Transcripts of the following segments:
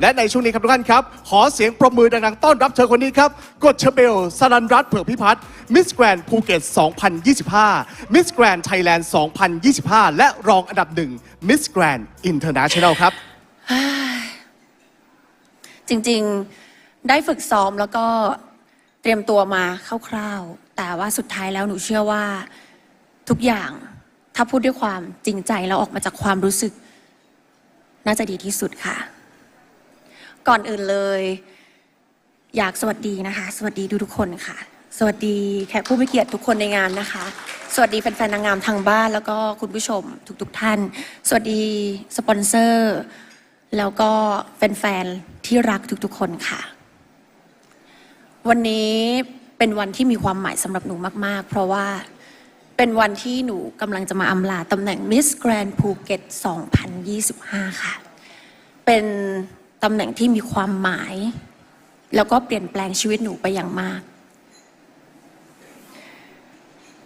และในช่วงนี้ครับทุกท่านครับ ขอเสียงปรบมือดังๆต้อนรับเธอคนนี้ครับกฎชเบลสรันรัตน์เผือกพิพัฒน์มิสแกรนภูเก็ต 2025 มิสแกรนไทยแลนด์ 2025 และรองอันดับหนึ่งมิสแกรนอินเตอร์เนชั่นแนลครับ จริงๆได้ฝึกซ้อมแล้วก็เตรียมตัวมาคร่าวๆ แต่ว่าสุดท้ายแล้วหนูเชื่อว่าทุกอย่างถ้าพูดด้วยความจริงใจแล้วออกมาจากความรู้สึก น่าจะดีที่สุดค่ะ ก่อนอื่นเลย อยากสวัสดีนะคะ สวัสดีทุกคนค่ะ สวัสดีแขกผู้มีเกียรติทุกคนในงานนะคะ สวัสดีแฟนๆนางงามทางบ้านแล้วก็คุณผู้ชมทุกๆท่าน สวัสดีสปอนเซอร์ แล้วก็แฟนๆที่รักทุกๆคนค่ะ วันนี้เป็นวันที่มีความหมายสำหรับหนูมาก ๆ เพราะว่าเป็นวันที่หนูกำลังจะมาอำลาตำแหน่ง Miss Grand Phuket 2025 ค่ะ เป็น ตำแหน่งที่มีความหมาย แล้วก็เปลี่ยนแปลงชีวิตหนูไปอย่างมาก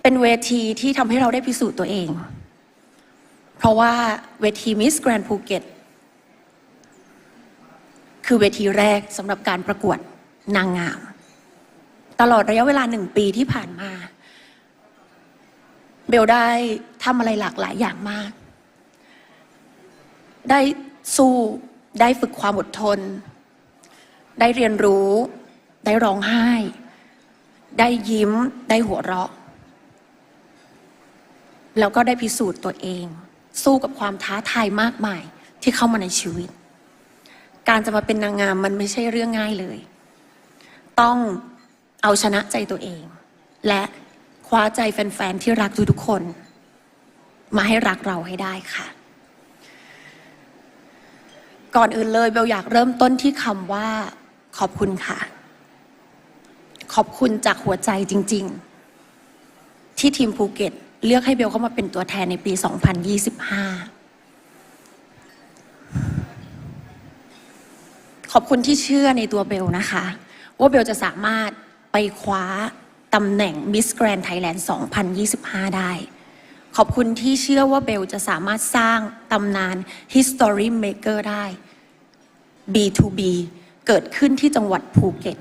เป็นเวทีที่ทำให้เราได้พิสูจน์ตัวเอง เพราะว่าเวที Miss Grand Phuket คือเวทีแรกสำหรับการประกวดนางงาม ตลอดระยะเวลาหนึ่งปีที่ผ่านมา เบลได้ทำอะไรหลากหลายอย่างมาก ได้สู้ ได้ฝึกความอดทน ได้เรียนรู้ ได้ร้องไห้ ได้ยิ้ม ได้หัวเราะ แล้วก็ได้พิสูจน์ตัวเอง สู้กับความท้าทายมากมายที่เข้ามาในชีวิต การจะมาเป็นนางงามมันไม่ใช่เรื่องง่ายเลย ต้องเอาชนะใจตัวเอง และคว้าใจแฟนๆที่รักทุกๆคน มาให้รักเราให้ได้ค่ะ ก่อนอื่นเลยเบลอยากเริ่มต้นที่คำว่า ขอบคุณค่ะ ขอบคุณจากหัวใจจริง ๆ ที่ทีมภูเก็ต เลือกให้เบลเข้ามาเป็นตัวแทนในปี 2025 ขอบคุณที่เชื่อในตัวเบลนะคะ ว่าเบลจะสามารถไปคว้าตำแหน่ง Miss Grand Thailand 2025 ได้ ขอบคุณที่เชื่อว่าเบลจะสามารถสร้างตำนาน History Maker ได้ B2B เกิดขึ้นที่จังหวัดภูเก็ต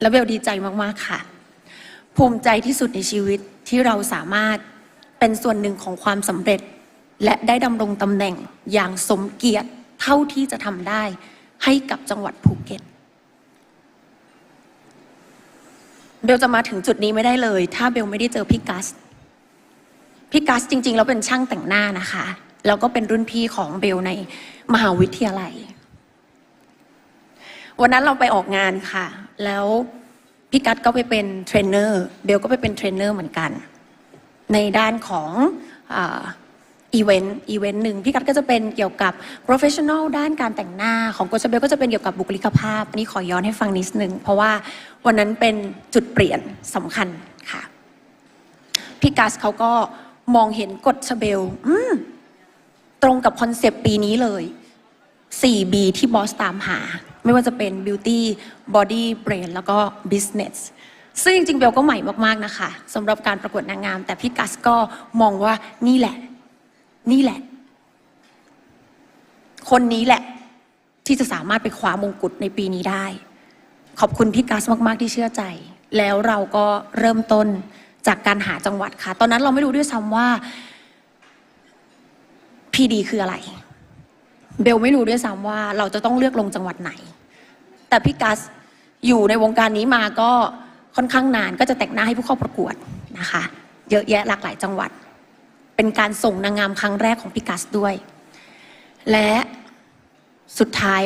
แล้วเบลดีใจมาก ๆ ค่ะ ภูมิใจที่สุดในชีวิตที่เราสามารถเป็นส่วนหนึ่งของความสำเร็จ และได้ดำรงตำแหน่งอย่างสมเกียรติเท่าที่จะทำได้ให้กับจังหวัดภูเก็ต เบลจะมาถึงจุดนี้ไม่ได้เลย ถ้าเบลไม่ได้เจอพี่กัสพี่กัสจริง ๆ แล้วเป็นช่างแต่งหน้านะคะ แล้วก็เป็นรุ่นพี่ของเบลในมหาวิทยาลัย วันนั้นเราไปออกงานค่ะ แล้วพี่กัสก็ไปเป็นเทรนเนอร์เบลก็ไปเป็นเทรนเนอร์เหมือนกัน ในด้านของอ อีเวนต์อีเวนต์หนึ่งพี่กัดก็จะเป็นเกี่ยวกับ professional ด้านการแต่งหน้าของโกชเบลก็จะเป็นเกี่ยวกับบุคลิกภาพ อันนี้ขอย้อนให้ฟังนิดนึง เพราะว่าวันนั้นเป็นจุดเปลี่ยนสำคัญค่ะ พี่กัสเขาก็มองเห็นกฎชเบลอืมตรงกับคอนเซปต์ปีนี้เลย 4B ที่บอสตามหา ไม่ว่าจะเป็น beauty body brain แล้วก็ business ซึ่งจริงๆเบลก็ใหม่มากๆนะคะสำหรับการประกวดนางงาม แต่พี่กัสก็มองว่านี่แหละ นี่แหละ คนนี้แหละ ที่จะสามารถไปคว้ามงกุฎในปีนี้ได้ ขอบคุณพี่กัสมาก ๆ ที่เชื่อใจ แล้วเราก็เริ่มต้นจากการหาจังหวัดค่ะ ตอนนั้นเราไม่รู้ด้วยซ้ำว่าพีดีคืออะไร เบลไม่รู้ด้วยซ้ำว่าเราจะต้องเลือกลงจังหวัดไหน แต่พี่กัสอยู่ในวงการนี้มาก็ค่อนข้างนานก็จะแต่งหน้าให้ผู้เข้าประกวดนะคะ เยอะแยะหลากหลายจังหวัด เป็นการส่งนางงามครั้งแรกของพี่กัสด้วย และสุดท้าย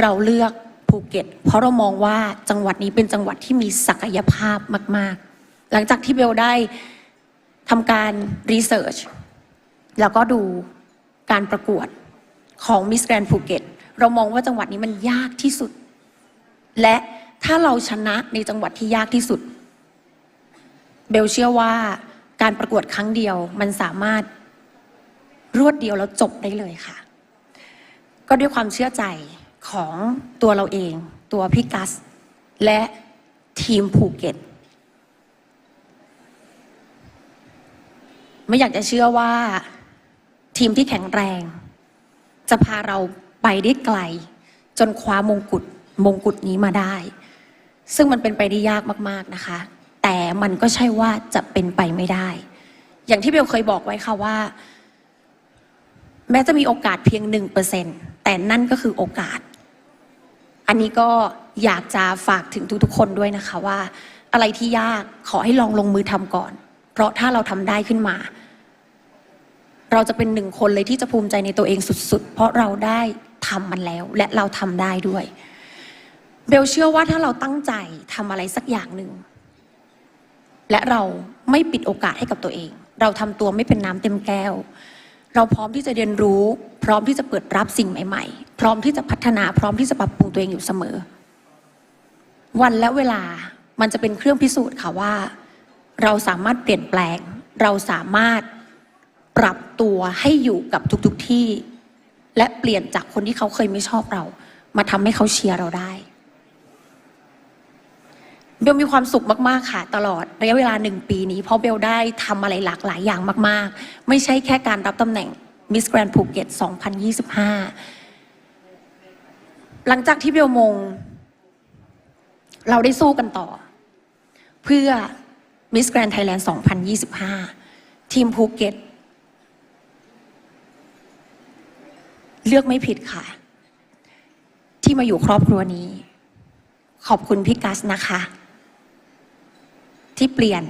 เราเลือกภูเก็ต เพราะเรามองว่าจังหวัดนี้เป็นจังหวัดที่มีศักยภาพมาก ๆ หลังจากที่เบลได้ทำการรีเสิร์ชแล้วก็ดูการประกวดของมิสแกรนภูเก็ตเรามองว่าจังหวัดนี้มันยากที่สุด และถ้าเราชนะในจังหวัดที่ยากที่สุด เบลเชื่อว่า การประกวดครั้งเดียวมันสามารถรวดเดียวแล้วจบได้เลยค่ะ ก็ด้วยความเชื่อใจของตัวเราเอง ตัวพี่กัส และทีมภูเก็ตไม่อยากจะเชื่อว่าทีมที่แข็งแรง จะพาเราไปได้ไกล จนคว้ามงกุฎมงกุฎนี้มาได้ ซึ่งมันเป็นไปได้ยากมาก ๆนะคะ แต่มันก็ใช่ว่าจะเป็นไปไม่ได้ อย่างที่เบลเคยบอกไว้ค่ะว่า แม้จะมีโอกาสเพียงหนึ่งเปอร์เซ็นแต่นั่นก็คือโอกาส อันนี้ก็อยากจะฝากถึงทุกๆคนด้วยนะคะว่า อะไรที่ยากขอให้ลองลงมือทำก่อน เพราะถ้าเราทำได้ขึ้นมา เราจะเป็นหนึ่งคนเลยที่จะภูมิใจในตัวเองสุดๆ เพราะเราได้ทำมันแล้ว และเราทำได้ด้วย เบลเชื่อว่าถ้าเราตั้งใจทำอะไรสักอย่างหนึ่ง และเราไม่ปิดโอกาสให้กับตัวเอง เราทำตัวไม่เป็นน้ำเต็มแก้ว เราพร้อมที่จะเรียนรู้ พร้อมที่จะเปิดรับสิ่งใหม่ ๆ พร้อมที่จะพัฒนาพร้อมที่จะปรับปรุงตัวเองอยู่เสมอ วันและเวลามันจะเป็นเครื่องพิสูจน์ค่ะว่า เราสามารถเปลี่ยนแปลง เราสามารถปรับตัวให้อยู่กับทุกๆทที่ และเปลี่ยนจากคนที่เขาเคยไม่ชอบเรา มาทำให้เขาเชียร์เราได้ เบลมีความสุขมาก ๆ ค่ะ ตลอดระยะเวลาหนึ่งปีนี้ เพราะเบลได้ทำอะไรหลากหลายอย่างมาก ๆ ไม่ใช่แค่การรับตำแหน่ง Miss Grand Phuket 2025 หลังจากที่เบลมง เราได้สู้กันต่อ เพื่อ Miss Grand Thailand 2025 ทีมภูเก็ต เลือกไม่ผิดค่ะ ที่มาอยู่ครอบครัวนี้ขอบคุณพี่กัสนะคะ ที่เปลี่ยน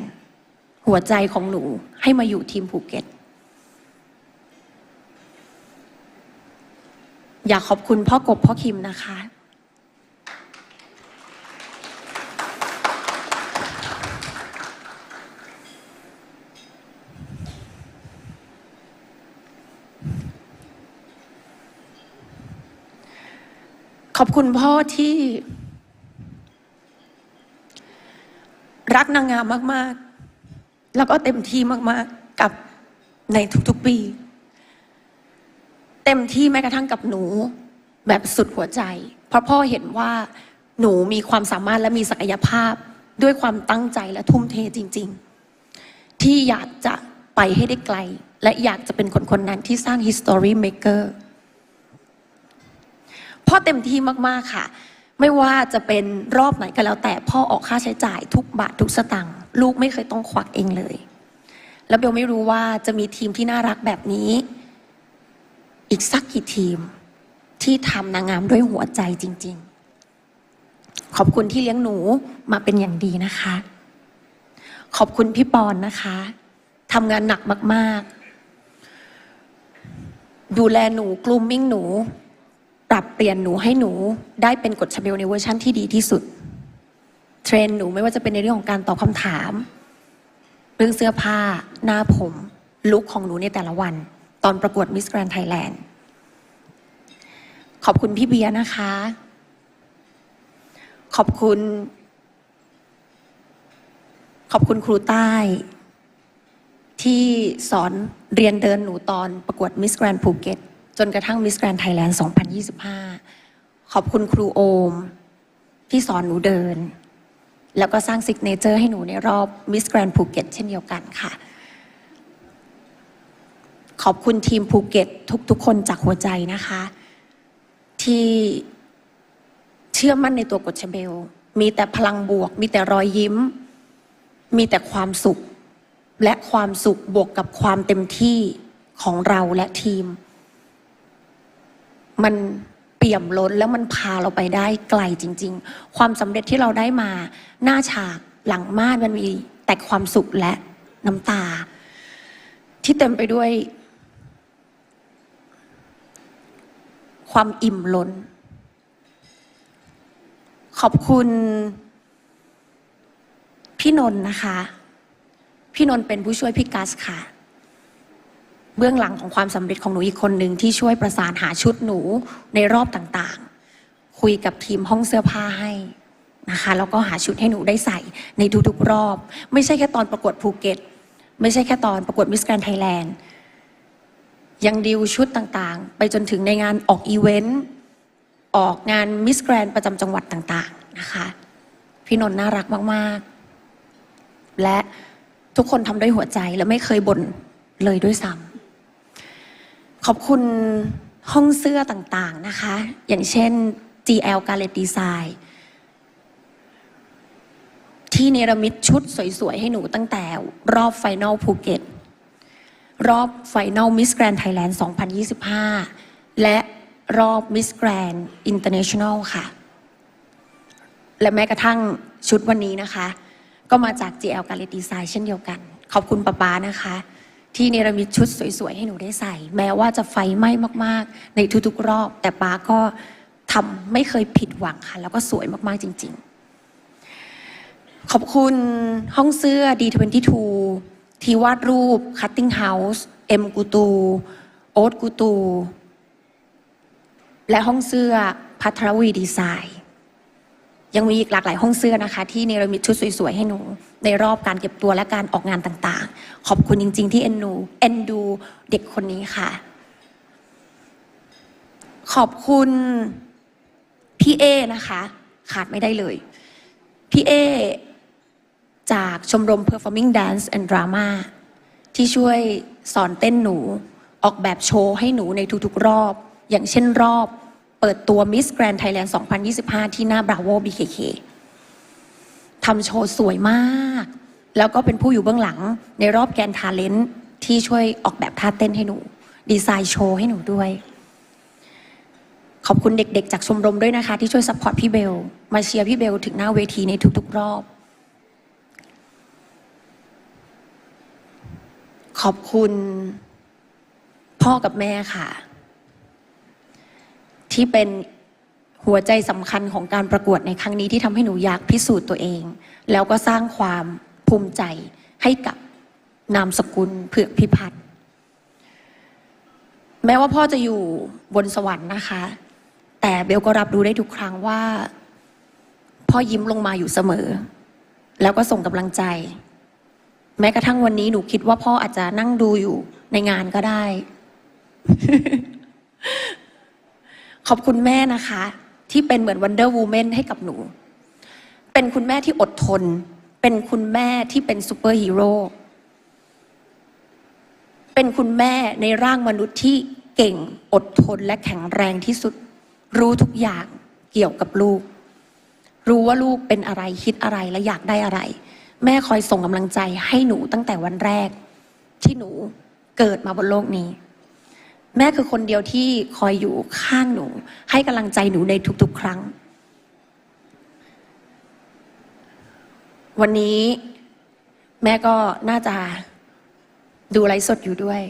หัวใจของหนูให้มาอยู่ทีมภูเก็ต อยากขอบคุณพ่อกบพ่อคิมนะคะ ขอบคุณพ่อที่ รัก นางงามมาก ๆ แล้วก็เต็มที่มาก ๆ กับในทุก ๆ ปี เต็มที่แม้กระทั่งกับหนู แบบสุดหัวใจ เพราะพ่อเห็นว่าหนูมีความสามารถและมีศักยภาพด้วยความตั้งใจและทุ่มเทจริง ๆ ที่อยากจะไปให้ได้ไกล และอยากจะเป็นคนคนนั้นที่สร้าง history maker พ่อเต็มที่มาก ๆ ค่ะ ไม่ว่าจะเป็นรอบไหนก็แล้วแต่พ่อออกค่าใช้จ่ายทุกบาททุกสตังค์ลูกไม่เคยต้องควักเองเลย แล้วเบลไม่รู้ว่าจะมีทีมที่น่ารักแบบนี้ อีกสักกี่ทีมที่ทำนางงามด้วยหัวใจจริง ๆ ขอบคุณที่เลี้ยงหนูมาเป็นอย่างดีนะคะ ขอบคุณพี่ปอนนะคะทำงานหนักมาก ๆ ดูแลหนูกลูมมิ่งหนู ปรับเปลี่ยนหนูให้หนูได้เป็นกฎชเบลในเวอร์ชั่นที่ดีที่สุด เทรนหนูไม่ว่าจะเป็นในเรื่องของการตอบคำถาม เรื่องเสื้อผ้า หน้าผม ลุคของหนูในแต่ละวัน ตอนประกวดมิส r กรน d ไทยแลนด์ขอบคุณพี่เบียร์นะคะ ขอบคุณ ขอบคุณครูใต้ ที่สอนเรียนเดินหนูตอนประกวดมิส Grand ภูเก็ต จนกระทั่งมิส Grand Thailand 2025 ขอบคุณครูโอม ที่สอนหนูเดิน แล้วก็สร้างซิกเนเจอร์ให้หนูในรอบมิส Grand ภูเก็ตเช่นเดียวกันค่ะ ขอบคุณทีมภูเก็ตทุกๆ คนจากหัวใจนะคะ ที่เชื่อมั่นในตัวกฎชเบล มีแต่พลังบวก มีแต่รอยยิ้ม มีแต่ความสุข และความสุขบวกกับความเต็มที่ของเราและทีม มันเปี่ยมล้นแล้วมันพาเราไปได้ไกลจริง ๆ ความสำเร็จที่เราได้มาหน้าฉากหลังม่านมันมีแต่ความสุขและน้ำตา ที่เต็มไปด้วย ความอิ่มล้น ขอบคุณพี่นนท์นะคะ พี่นนท์เป็นผู้ช่วยพี่กัสค่ะ เบื้องหลังของความสำเร็จของหนูอีกคนหนึ่งที่ช่วยประสานหาชุดหนูในรอบต่างๆ คุยกับทีมห้องเสื้อผ้าให้นะคะแล้วก็หาชุดให้หนูได้ใส่ในทุกๆรอบ ไม่ใช่แค่ตอนประกวดภูเก็ต ไม่ใช่แค่ตอนประกวดมิสแกรนไทยแลนด์ยังดิวชุดต่างๆ ไปจนถึงในงานออกอีเวนต์ออกงานมิสแกรนประจำจังหวัดต่างๆนะคะพี่นนท์น่ารักมากๆ และทุกคนทำด้วยหัวใจและไม่เคยบ่นเลยด้วยซ้ำ ขอบคุณห้องเสื้อต่างๆนะคะ อย่างเช่น GL Gallet Design ที่เนรมิตชุดสวย ๆ ให้หนูตั้งแต่รอบไฟนอลภูเก็ต รอบไฟนอลมิสแกรนไทยแลนด์2025 และรอบมิสแกรนอินเตอร์เนชั่นแนลค่ะ และแม้กระทั่งชุดวันนี้นะคะ ก็มาจาก GL Gallet Design เช่นเดียวกัน ขอบคุณป้าป๊านะคะ ที่เนรมิตชุดสวยๆ ให้หนูได้ใส่ แม้ว่าจะไฟไหม้มากๆ ในทุกๆ รอบ แต่ป้าก็ทำไม่เคยผิดหวังค่ะ แล้วก็สวยมากๆจริง ๆ ขอบคุณห้องเสื้อ D22 ที่วาดรูป Cutting House M กูตู โอ๊ตกูตู และห้องเสื้อพัทรวีดีไซน์ ยังมีอีกหลากหลายห้องเสื้อนะคะ ที่เนรมิตชุดสวยๆให้หนู ในรอบการเก็บตัวและการออกงานต่างๆ ขอบคุณจริง ๆ ที่เอ็นดูเอ็นดูเด็กคนนี้ค่ะ ขอบคุณพี่เอนะคะ ขาดไม่ได้เลย พี่เอจากชมรม Performing Dance and Drama ที่ช่วยสอนเต้นหนูออกแบบโชว์ให้หนูในทุกๆรอบ อย่างเช่นรอบ เปิดตัว Miss Grand Thailand 2025 ที่หน้า Bravo BKK ทำโชว์สวยมาก แล้วก็เป็นผู้อยู่เบื้องหลังในรอบแกนทาเลนต์ที่ช่วยออกแบบท่าเต้นให้หนู ดีไซน์โชว์ให้หนูด้วย ขอบคุณเด็กๆ จากชมรมด้วยนะคะ ที่ช่วยซัพพอร์ตพี่เบล มาเชียร์พี่เบลถึงหน้าเวทีในทุกๆ รอบ ขอบคุณพ่อกับแม่ค่ะ ที่เป็นหัวใจสำคัญของการประกวดในครั้งนี้ที่ทำให้หนูอยากพิสูจน์ตัวเอง แล้วก็สร้างความภูมิใจให้กับนามสกุลเผือกพิพัฒน์แม้ว่าพ่อจะอยู่บนสวรรค์นะคะ แต่เบลก็รับรู้ได้ทุกครั้งว่า พ่อยิ้มลงมาอยู่เสมอ แล้วก็ส่งกำลังใจ แม้กระทั่งวันนี้หนูคิดว่าพ่ออาจจะนั่งดูอยู่ในงานก็ได้ ขอบคุณแม่นะคะ ที่เป็นเหมือนวันเดอร์วูแมนให้กับหนู เป็นคุณแม่ที่อดทน เป็นคุณแม่ที่เป็นซูเปอร์ฮีโร่เป็นคุณแม่ในร่างมนุษย์ที่เก่งอดทนและแข็งแรงที่สุด รู้ทุกอย่างเกี่ยวกับลูก รู้ว่าลูกเป็นอะไรคิดอะไรและอยากได้อะไร แม่คอยส่งกำลังใจให้หนูตั้งแต่วันแรก ที่หนูเกิดมาบนโลกนี้ แม่คือคนเดียวที่คอยอยู่ข้างหนู ให้กำลังใจหนูในทุกๆ ครั้ง วันนี้แม่ก็น่าจะดูไลฟ์สดอยู่ด้วย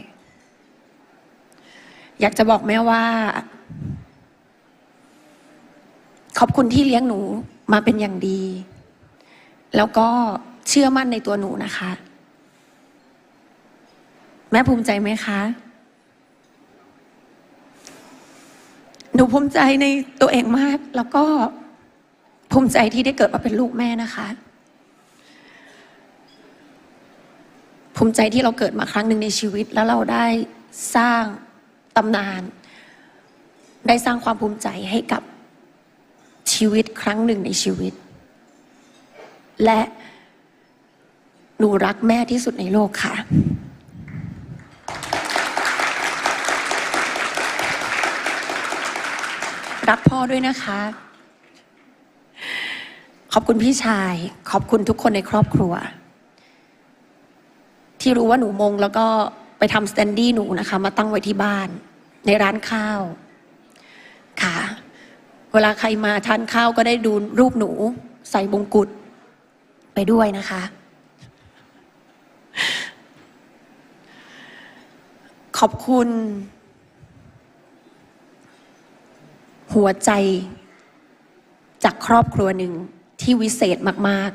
อยากจะบอกแม่ว่า ขอบคุณที่เลี้ยงหนูมาเป็นอย่างดี แล้วก็เชื่อมั่นในตัวหนูนะคะ แม่ภูมิใจไหมคะ หนูภูมิใจในตัวเองมาก แล้วก็ภูมิใจที่ได้เกิดมาเป็นลูกแม่นะคะ ภูมิใจที่เราเกิดมาครั้งหนึ่งในชีวิต แล้วเราได้สร้างตำนาน ได้สร้างความภูมิใจให้กับชีวิตครั้งหนึ่งในชีวิต และหนูรักแม่ที่สุดในโลกค่ะ รักพ่อด้วยนะคะ ขอบคุณพี่ชาย ขอบคุณทุกคนในครอบครัว ที่รู้ว่าหนูมงแล้วก็ไปทำสแตนดี้หนูนะคะ มาตั้งไว้ที่บ้าน ในร้านข้าว ค่ะ เวลาใครมาทานข้าวก็ได้ดูรูปหนู ใส่บงกุฎไปด้วยนะคะ ขอบคุณ หัวใจจากครอบครัวหนึ่งที่วิเศษมาก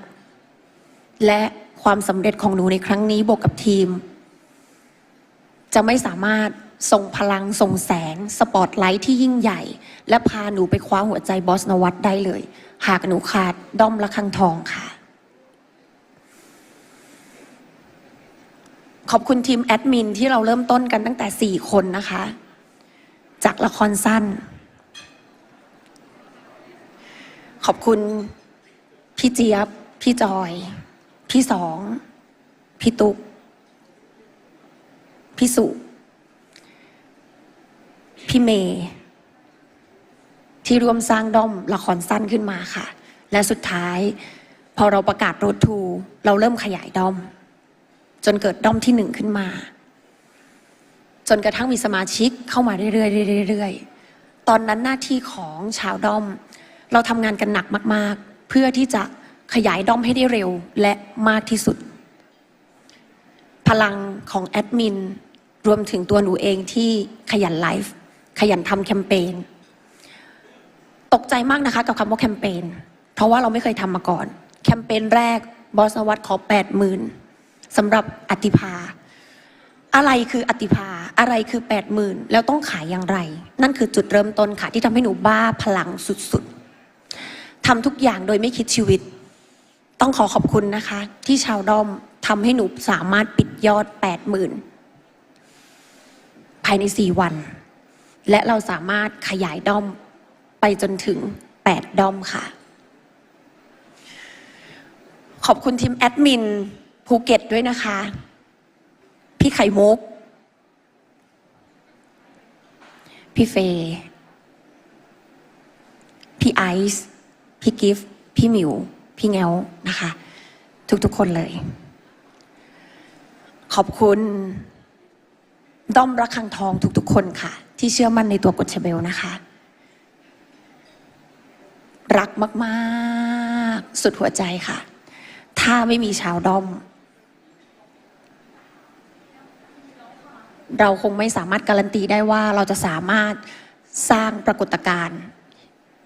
ๆ และความสำเร็จของหนูในครั้งนี้บวกกับทีม จะไม่สามารถส่งพลังส่งแสง สปอตไลท์ที่ยิ่งใหญ่ และพาหนูไปคว้าหัวใจบอสนวัตได้เลย หากหนูขาดด้อมละคังทองค่ะ ขอบคุณทีมแอดมินที่เราเริ่มต้นกันตั้งแต่ 4 คนนะคะ จากละครสั้น ขอบคุณพี่เจี๊ยบ พี่จอย พี่สอง พี่ตุก พี่สุ พี่เมย์ที่ร่วมสร้างด้อมละครสั้นขึ้นมาค่ะ และสุดท้าย พอเราประกาศโรดทู เราเริ่มขยายด้อม จนเกิดด้อมที่หนึ่งขึ้นมา จนกระทั่งมีสมาชิกเข้ามาเรื่อยๆเรื่อยๆตอนนั้นหน้าที่ของชาวด้อม เราทำงานกันหนักมาก ๆ เพื่อที่จะขยายด้อมให้ได้เร็วและมากที่สุด พลังของแอดมินรวมถึงตัวหนูเองที่ขยันไลฟ์ขยันทำแคมเปญตกใจมากนะคะกับคำว่าแคมเปญเพราะว่าเราไม่เคยทำมาก่อน แคมเปญแรกบอสวัตขอแปดหมื่นสำหรับอติภา อะไรคืออติภา อะไรคือแปดหมื่นแล้วต้องขายอย่างไร นั่นคือจุดเริ่มต้นค่ะที่ทำให้หนูบ้าพลังสุดๆ ทำทุกอย่างโดยไม่คิดชีวิต ต้องขอขอบคุณนะคะ ที่ชาวด้อมทำให้หนูสามารถปิดยอดแปดหมื่นภายในสี่วัน และเราสามารถขยายด้อมไปจนถึงแปดด้อมค่ะ ขอบคุณทีมแอดมินภูเก็ตด้วยนะคะ พี่ไข่มุก พี่เฟย์พี่ไอซ์ พี่กิฟต์พี่หมิว พี่แงวนะคะ ทุกๆคนเลย ขอบคุณด้อมรักคังทองทุกๆคนค่ะ ที่เชื่อมั่นในตัวกฎชเบลนะคะ รักมากๆ สุดหัวใจค่ะ ถ้าไม่มีชาวด้อม เราคงไม่สามารถการันตีได้ว่าเราจะสามารถสร้างปรากฏการณ์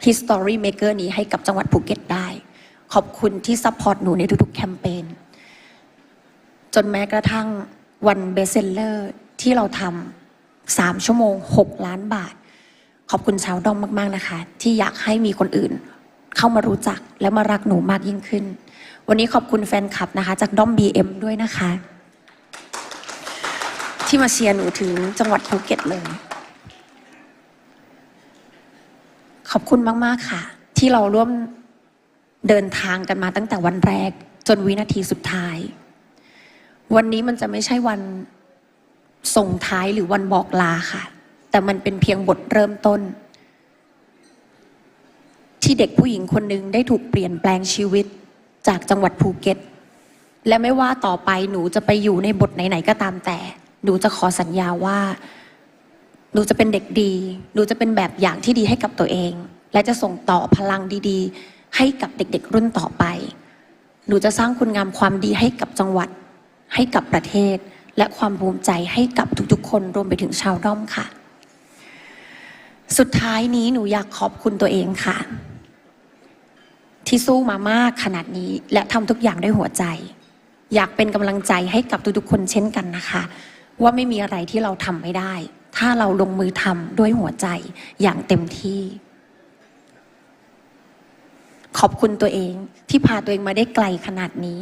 History Maker นี้ให้กับจังหวัดภูเก็ตได้ ขอบคุณที่ซัพพอร์ตหนูในทุกๆ แคมเปญจนแม้กระทั่งวันเบสเซลเลอร์ที่เราทำสามชั่วโมง 6 ล้านบาท ขอบคุณชาวด้อมมาก ๆ นะคะ ที่อยากให้มีคนอื่น เข้ามารู้จักและมารักหนูมากยิ่งขึ้น วันนี้ขอบคุณแฟนคลับนะคะ จากด้อม BM ด้วยนะคะ ที่มาเชียร์หนูถึงจังหวัดภูเก็ตเลย ขอบคุณมาก ๆ ค่ะ ที่เราร่วมเดินทางกันมาตั้งแต่วันแรก จนวินาทีสุดท้าย วันนี้มันจะไม่ใช่วันส่งท้ายหรือวันบอกลาค่ะ แต่มันเป็นเพียงบทเริ่มต้น ที่เด็กผู้หญิงคนหนึ่งได้ถูกเปลี่ยนแปลงชีวิตจากจังหวัดภูเก็ต และไม่ว่าต่อไปหนูจะไปอยู่ในบทไหน ๆ ก็ตามแต่ หนูจะขอสัญญาว่า หนูจะเป็นเด็กดี หนูจะเป็นแบบอย่างที่ดีให้กับตัวเอง และจะส่งต่อพลังดีๆ ให้กับเด็กๆ รุ่นต่อไป หนูจะสร้างคุณงามความดีให้กับจังหวัด ให้กับประเทศ และความภูมิใจให้กับทุกๆ คนรวมไปถึงชาวด้อมค่ะ สุดท้ายนี้หนูอยากขอบคุณตัวเองค่ะ ที่สู้มามากขนาดนี้ และทำทุกอย่างด้วยหัวใจ อยากเป็นกำลังใจให้กับทุกๆ คนเช่นกันนะคะ ว่าไม่มีอะไรที่เราทำไม่ได้ ถ้าเราลงมือทำด้วยหัวใจอย่างเต็มที่ ขอบคุณตัวเองที่พาตัวเองมาได้ไกลขนาดนี้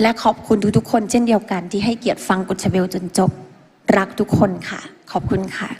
และขอบคุณทุกๆคนเช่นเดียวกันที่ให้เกียรติฟังกุชเบลจนจบ รักทุกคนค่ะ ขอบคุณค่ะ